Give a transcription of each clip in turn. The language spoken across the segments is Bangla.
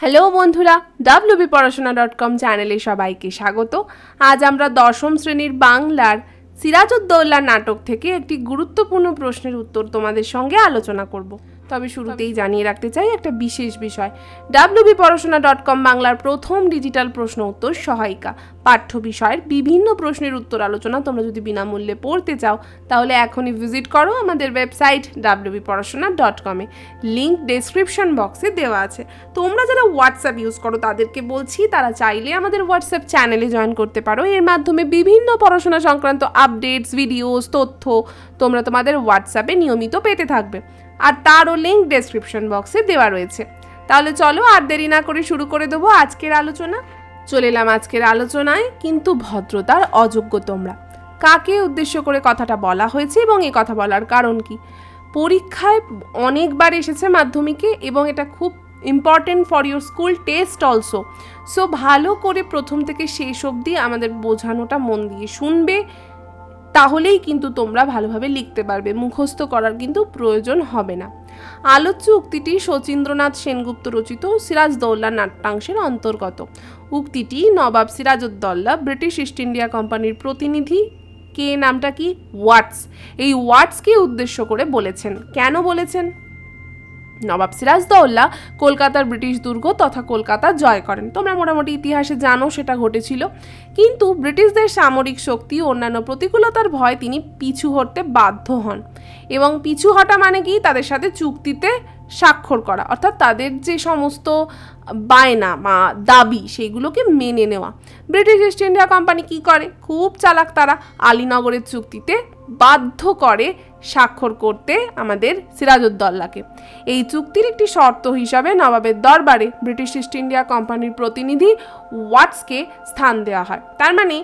হ্যালো বন্ধুরা ডাব্লিউবি পড়াশোনা ডট কম চ্যানেলে সবাইকে স্বাগত। আজ আমরা দশম শ্রেণির বাংলার সিরাজউদ্দৌল্লা নাটক থেকে একটি গুরুত্বপূর্ণ প্রশ্নের উত্তর তোমাদের সঙ্গে আলোচনা করব। তবে শুরুতেই জানিয়ে রাখতে চাই একটা বিশেষ বিষয়। ডাব্লিউবি পড়াশোনা ডট কম বাংলার প্রথম ডিজিটাল প্রশ্ন উত্তর সহায়িকা। পাঠ্য বিষয়ের বিভিন্ন প্রশ্নের উত্তর আলোচনা তোমরা যদি বিনামূল্যে পড়তে চাও তাহলে এখনই ভিজিট করো আমাদের ওয়েবসাইট ডাব্লিউবি পড়াশোনা ডট কমে লিঙ্ক ডেসক্রিপশন বক্সে দেওয়া আছে। তোমরা যারা হোয়াটসঅ্যাপ ইউজ করো তাদেরকে বলছি তারা চাইলে আমাদের হোয়াটসঅ্যাপ চ্যানেলে জয়েন করতে পারো। এর মাধ্যমে বিভিন্ন পড়াশোনা সংক্রান্ত আপডেটস ভিডিওস তথ্য তোমরা তোমাদের হোয়াটসঅ্যাপে নিয়মিত পেতে থাকবে। আর তারও লিঙ্ক ডেসক্রিপশন বক্সে দেওয়া রয়েছে। তাহলে চলো আর দেরি না করে শুরু করে দেবো আজকের আলোচনা। চলে এলাম আজকের আলোচনায়, কিন্তু ভদ্রতার অযোগ্য তোমরা। কাকে উদ্দেশ্য করে কথাটা বলা হয়েছে এবং এই কথা বলার কারণ কি? পরীক্ষায় অনেকবার এসেছে মাধ্যমিকে এবং এটা খুব important for your school test also so ভালো করে প্রথম থেকে শেষ অবধি আমাদের বোঝানোটা মন দিয়ে শুনবে। তাহলেই কিন্তু তোমরা ভালোভাবে লিখতে পারবে। মুখস্থ করার কিন্তু প্রয়োজন হবে না। আলোচ্য উক্তিটি শচীন্দ্রনাথ সেনগুপ্ত রচিত সিরাজদৌল্লা নাট্যাংশের অন্তর্গত। উক্তিটি Nawab Sirajuddaulah British East India কোম্পানির প্রতিনিধি। কে নামটা কি? ওয়াটস। এই ওয়াটসকে উদ্দেশ্য করে বলেছেন। কেন বলেছেন? নবাব সিরাজদৌল্লা কলকাতার ব্রিটিশ দুর্গ তথা কলকাতা জয় করেন। তোমরা মোটামুটি ইতিহাসে জানো সেটা ঘটেছিল। কিন্তু ব্রিটিশদের সামরিক শক্তি অন্যান্য প্রতিকূলতার ভয় তিনি পিছু হটতে বাধ্য হন। এবং পিছু হটা মানে কি? তাদের সাথে চুক্তিতে স্বাক্ষর করা, অর্থাৎ তাদের যে সমস্ত বায়না বা দাবি সেইগুলোকে মেনে নেওয়া। ব্রিটিশ ইস্ট ইন্ডিয়া কোম্পানি কি করে? খুব চালাক তারা। আলীনগরের চুক্তিতে বাধ্য করে স্বাক্ষর করতে আমাদের সিরাজউদ্দৌল্লাকে এই চুক্তির একটি শর্ত হিসাবে নবাবের দরবারে ব্রিটিশ ইস্ট ইন্ডিয়া কোম্পানির প্রতিনিধি ওয়াটসকে স্থান দেওয়া হয়। তার মানে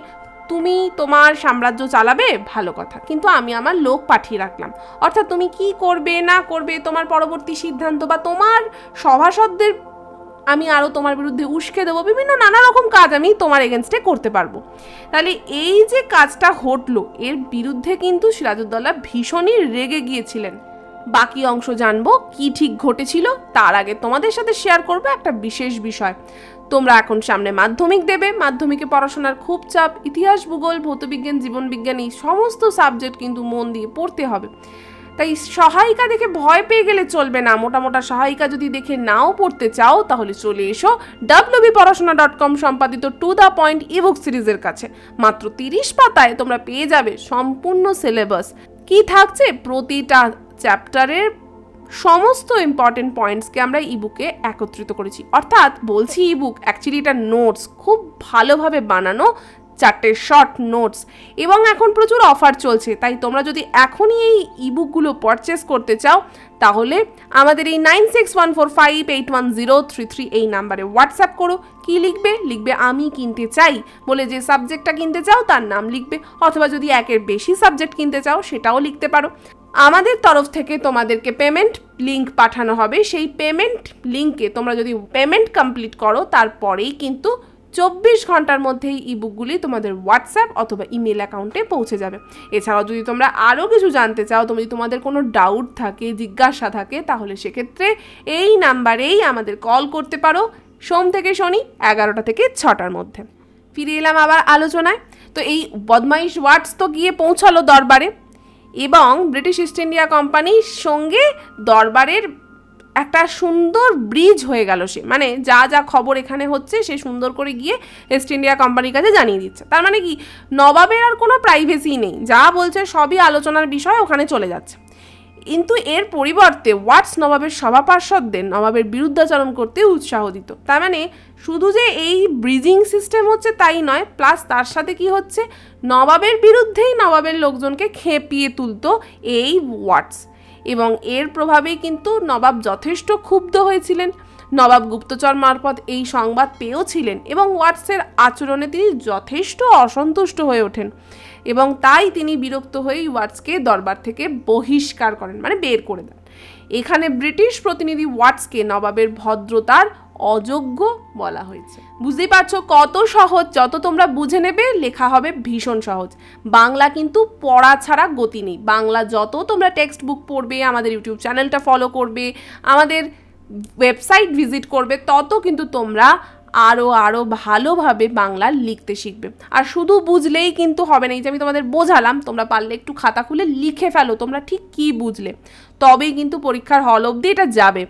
তুমি তোমার সাম্রাজ্য চালাবে? ভালো কথা। কিন্তু আমি আমার লোক পাঠিয়ে রাখলাম। অর্থাৎ তুমি কি করবে, না করবে, তোমার পরবর্তী সিদ্ধান্ত বা তোমার সভাসদদের আমি আরও তোমার বিরুদ্ধে উস্কে দেবো, বিভিন্ন নানা রকম কাজ আমি তোমার এগেনস্টে করতে পারব। তাহলে এই যে কাজটা ঘটলো, এর বিরুদ্ধে কিন্তু সিরাজউদ্দৌলা ভীষণই রেগে গিয়েছিলেন। বাকি অংশ জানব, কি ঠিক ঘটেছিল, তার আগে তোমাদের সাথে শেয়ার করব একটা বিশেষ বিষয়। তোমরা এখন সামনে মাধ্যমিক দেবে। মাধ্যমিকে পড়াশোনার খুব চাপ, ইতিহাস, ভূগোল, ভৌতবিজ্ঞান, জীবনবিজ্ঞান, এই সমস্ত সাবজেক্ট কিন্তু মন দিয়ে পড়তে হবে। তাই সহায়িকা দেখে ভয় পেয়ে গেলে চলবে না। মোটা মোটা সহায়িকা যদি দেখে নাও পড়তে চাও, তাহলে চলে এসো ডাব্লিউবি পড়াশোনা ডট কম সম্পাদিত টু দ্য পয়েন্ট ইবুক সিরিজের কাছে। মাত্র তিরিশ পাতায় তোমরা পেয়ে যাবে সম্পূর্ণ সিলেবাস কি থাকছে? প্রতিটা চ্যাপ্টারের সমস্ত ইম্পর্টেন্ট পয়েন্টসকে আমরা ইবুকে একত্রিত করেছি। অর্থাৎ বলছি ইবুক অ্যাকচুয়ালি এটা নোটস খুব ভালোভাবে বানানো চারটে শর্ট নোটস এবং এখন প্রচুর অফার চলছে। তাই তোমরা যদি এখনই এই ইবুকগুলো পারচেস করতে চাও, তাহলে আমাদের এই nine six one four five eight one zero three three এই নাম্বারে হোয়াটসঅ্যাপ করো। কি লিখবে? লিখবে, আমি কিনতে চাই। বলে যে সাবজেক্টটা কিনতে চাও, তার নাম লিখবে। অথবা যদি একের বেশি সাবজেক্ট কিনতে চাও, সেটাও লিখতে পারো। আমাদের তরফ থেকে তোমাদেরকে পেমেন্ট লিংক পাঠানো হবে। সেই পেমেন্ট লিঙ্কে তোমরা যদি পেমেন্ট কমপ্লিট করো, তারপরেই কিন্তু চব্বিশ ঘণ্টার মধ্যেই ইবুকগুলি তোমাদের হোয়াটসঅ্যাপ অথবা ইমেল অ্যাকাউন্টে পৌঁছে যাবে। এছাড়াও যদি তোমরা আরও কিছু জানতে চাও তুমি তোমাদের কোনো ডাউট থাকে, জিজ্ঞাসা থাকে, তাহলে সেক্ষেত্রে এই নাম্বারেই আমাদের কল করতে পারো, সোম থেকে শনি এগারোটা থেকে ছটার মধ্যে। ফিরে এলাম আবার আলোচনায়। তো এই বদমাইশ ওয়ার্ডস তো গিয়ে পৌঁছালো দরবারে। এবং ব্রিটিশ ইস্ট ইন্ডিয়া কোম্পানির সঙ্গে দরবারের একটা সুন্দর ব্রিজ হয়ে গেল সে মানে যা যা খবর এখানে হচ্ছে, সে সুন্দর করে গিয়ে ইস্ট ইন্ডিয়া কোম্পানির কাছে জানিয়ে দিচ্ছে। তার মানে কি, নবাবের আর কোনো প্রাইভেসি নেই। যা বলছে সবই আলোচনার বিষয় ওখানে চলে যাচ্ছে। কিন্তু এর পরিবর্তে ওয়াটস নবাবের সভা পার্ষদদের নবাবের বিরুদ্ধাচরণ করতে উৎসাহ দিত। তার মানে শুধু যে এই ব্রিজিং সিস্টেম হচ্ছে তাই নয় প্লাস তার সাথে কি হচ্ছে? নবাবের বিরুদ্ধেই নবাবের লোকজনকে খেপিয়ে তুলত এই ওয়াটস। এবং এর প্রভাবেই কিন্তু নবাব যথেষ্ট ক্ষুব্ধ হয়েছিলেন। নবাব গুপ্তচর মারফত এই সংবাদ পেয়েও ছিলেন এবং ওয়াটসের আচরণে তিনি যথেষ্ট অসন্তুষ্ট হয়ে ওঠেন এবং তাই তিনি বিরক্ত হয়েই ওয়াটসকে দরবার থেকে বহিষ্কার করেন মানে বের করে দেন। এখানে ব্রিটিশ প্রতিনিধি ওয়াটসকে নবাবের ভদ্রতার অযোগ্য বলা হয়েছে। বুঝতেই পারছ কত সহজ, যত তোমরা বুঝে নেবে, লেখা হবে ভীষণ সহজ। বাংলা কিন্তু পড়া ছাড়া গতি নেই। বাংলা যত তোমরা টেক্সট বুক পড়বে, আমাদের ইউটিউব চ্যানেলটা ফলো করবে, আমাদের ওয়েবসাইট ভিজিট করবে, তত কিন্তু তোমরা আরও আরও ভালোভাবে বাংলা লিখতে শিখবে। আর শুধু বুঝলেই কিন্তু হবে না, এই যে আমি তোমাদের বোঝালাম, তোমরা পারলে একটু খাতা খুলে লিখে ফেলো, তোমরা ঠিক কী বুঝলে? তবেই কিন্তু পরীক্ষার হল অবধি এটা যাবে।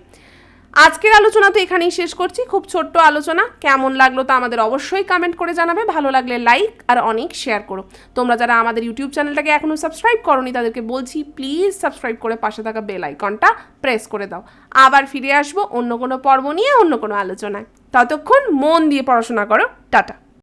আজকের আলোচনা তো এখানেই শেষ করছি। খুব ছোট্ট আলোচনা। কেমন লাগল তা আমাদের অবশ্যই কমেন্ট করে জানাবে। ভালো লাগলে লাইক আর অনেক শেয়ার করো। তোমরা যারা আমাদের ইউটিউব চ্যানেলটাকে এখনও সাবস্ক্রাইব করনি, তাদেরকে বলছি প্লিজ সাবস্ক্রাইব করে পাশে থাকা বেল আইকনটা প্রেস করে দাও। আবার ফিরে আসব অন্য কোনো পর্ব নিয়ে, অন্য কোনো আলোচনায়। ততক্ষণ মন দিয়ে পড়াশোনা করো। টাটা।